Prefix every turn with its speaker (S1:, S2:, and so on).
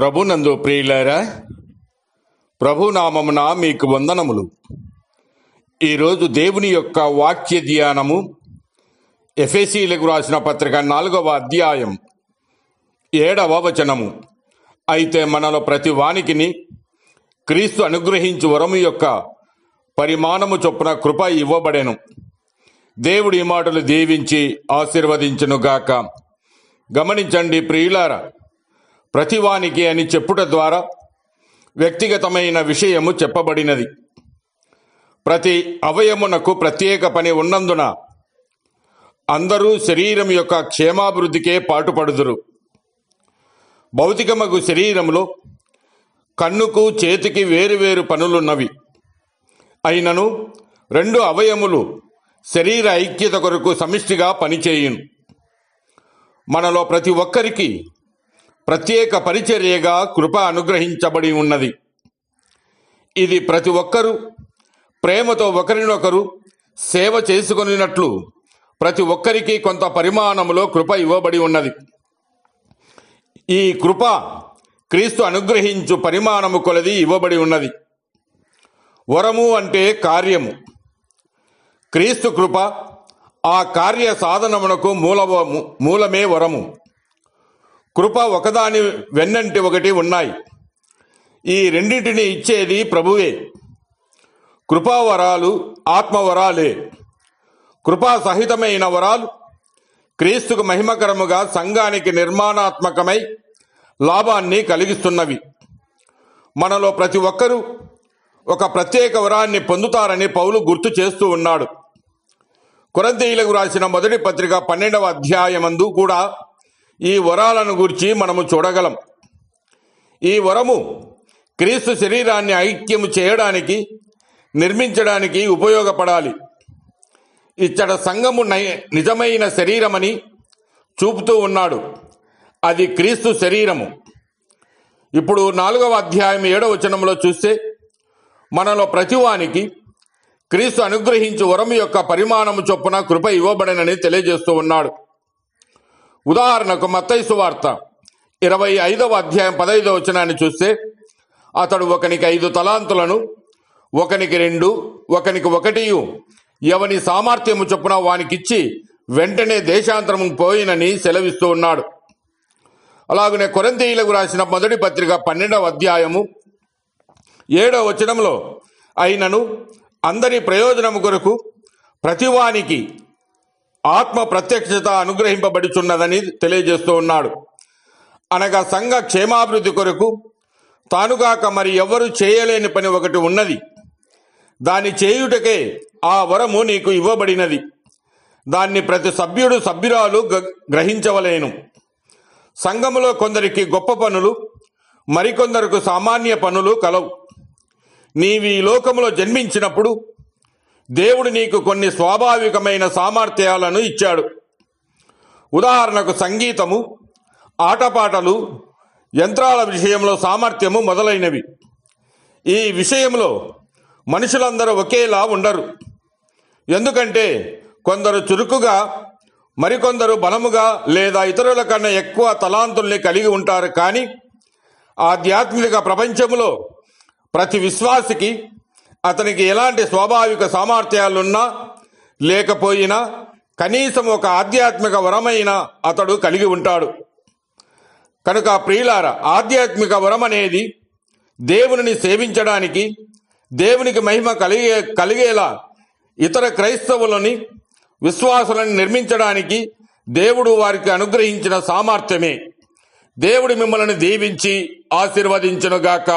S1: ప్రభునందు ప్రియులారా ప్రభునామమున మీకు వందనములు. ఈరోజు దేవుని యొక్క వాక్య ధ్యానము ఎఫ్ఎసీలకు రాసిన పత్రిక నాలుగవ అధ్యాయం ఏడవ వచనము. అయితే మనలో ప్రతి వానికిని క్రీస్తు అనుగ్రహించు వరము యొక్క పరిమాణము చొప్పున కృప ఇవ్వబడెను. దేవుడి మాటలు దీవించి ఆశీర్వదించునుగాక. గమనించండి ప్రియులారా ప్రతివానికి అని చెప్పుట ద్వారా వ్యక్తిగతమైన విషయము చెప్పబడినది. ప్రతి అవయమునకు ప్రత్యేక పని ఉన్నందున అందరూ శరీరం యొక్క క్షేమాభివృద్ధికే పాటుపడుదురు. భౌతికమగు శరీరంలో కన్నుకు చేతికి వేరువేరు పనులున్నవి. అయినను రెండు అవయములు శరీర ఐక్యత కొరకు సమిష్టిగా పనిచేయును. మనలో ప్రతి ఒక్కరికి ప్రత్యేక పరిచర్యగా కృప అనుగ్రహించబడి ఉన్నది. ఇది ప్రతి ఒక్కరూ ప్రేమతో ఒకరినొకరు సేవ చేసుకొనినట్లు ప్రతి ఒక్కరికి కొంత పరిమాణములో కృప ఇవ్వబడి ఉన్నది. ఈ కృప క్రీస్తు అనుగ్రహించు పరిమాణము కొలది ఇవ్వబడి ఉన్నది. వరము అంటే కార్యము. క్రీస్తు కృప ఆ కార్య సాధనమునకు మూలము మూలమే వరము. కృప ఒకదాని వెన్నంటి ఒకటి ఉన్నాయి. ఈ రెండింటిని ఇచ్చేది ప్రభువే. కృపావరాలు ఆత్మవరాలే. కృపా సహితమైన వరాలు క్రీస్తుకు మహిమకరముగా సంఘానికి నిర్మాణాత్మకమై లాభాన్ని కలిగిస్తున్నవి. మనలో ప్రతి ఒక్కరూ ఒక ప్రత్యేక వరాన్ని పొందుతారని పౌలు గుర్తు చేస్తూ ఉన్నాడు. కొరంతీయులకు రాసిన మొదటి పత్రిక పన్నెండవ అధ్యాయమందు కూడా ఈ వరాలను గురించి మనము చూడగలం. ఈ వరము క్రీస్తు శరీరాన్ని ఐక్యము చేయడానికి నిర్మించడానికి ఉపయోగపడాలి. ఇచ్చట సంఘము నై- నిజమైన శరీరమని చూపుతూ ఉన్నాడు. అది క్రీస్తు శరీరము. ఇప్పుడు నాలుగవ అధ్యాయం ఏడవ వచనంలో చూస్తే మనలో ప్రతివానికి క్రీస్తు అనుగ్రహించు వరము యొక్క పరిమాణము చొప్పున కృప ఇవ్వబడనని తెలియజేస్తూ ఉన్నాడు. ఉదాహరణకు మత్తైసు వార్త ఇరవై ఐదవ అధ్యాయం పదైదవ వచనాన్ని చూస్తే అతడు ఒకనికి ఐదు తలాంతులను ఒకనికి రెండు ఒకనికి ఒకటియు ఎవని సామర్థ్యము చొప్పున వానికిచ్చి వెంటనే దేశాంతరము పోయినని సెలవిస్తూ ఉన్నాడు. అలాగనే కొరంతీయులకు రాసిన మొదటి పత్రిక పన్నెండవ అధ్యాయము ఏడవ వచనంలో అయినను అందరి ప్రయోజనము కొరకు ప్రతివానికి ఆత్మ ప్రత్యక్షత అనుగ్రహింపబడుచున్నదని తెలియజేస్తూ ఉన్నాడు. అనగా సంఘ క్షేమాభివృద్ధి కొరకు తానుగాక మరి ఎవ్వరు చేయలేని పని ఒకటి ఉన్నది. దాన్ని చేయుటకే ఆ వరము నీకు ఇవ్వబడినది. దాన్ని ప్రతి సభ్యుడు సభ్యురాలు గ- గ్రహించవలేను. సంఘములో కొందరికి గొప్ప పనులు మరికొందరికి సామాన్య పనులు కలవు. నీవి లోకములో జన్మించినప్పుడు దేవుడు నీకు కొన్ని స్వాభావికమైన సామర్థ్యాలను ఇచ్చాడు. ఉదాహరణకు సంగీతము ఆటపాటలు యంత్రాల విషయంలో సామర్థ్యము మొదలైనవి. ఈ విషయంలో మనుషులందరూ ఒకేలా ఉండరు. ఎందుకంటే కొందరు చురుకుగా మరికొందరు బలముగా లేదా ఇతరుల కన్నా ఎక్కువ తలాంతుల్ని కలిగి ఉంటారు. కానీ ఆధ్యాత్మిక ప్రపంచంలో ప్రతి విశ్వాసికి అతనికి ఎలాంటి స్వాభావిక సామర్థ్యాలున్నా లేకపోయినా కనీసం ఒక ఆధ్యాత్మిక వరమైన అతడు కలిగి ఉంటాడు. కనుక ప్రియులార ఆధ్యాత్మిక వరం అనేది దేవునిని సేవించడానికి దేవునికి మహిమ కలిగే కలిగేలా ఇతర క్రైస్తవులని విశ్వాసులను నిర్మించడానికి దేవుడు వారికి అనుగ్రహించిన సామర్థ్యమే. దేవుడు మిమ్మల్ని దీవించి ఆశీర్వదించునుగాక.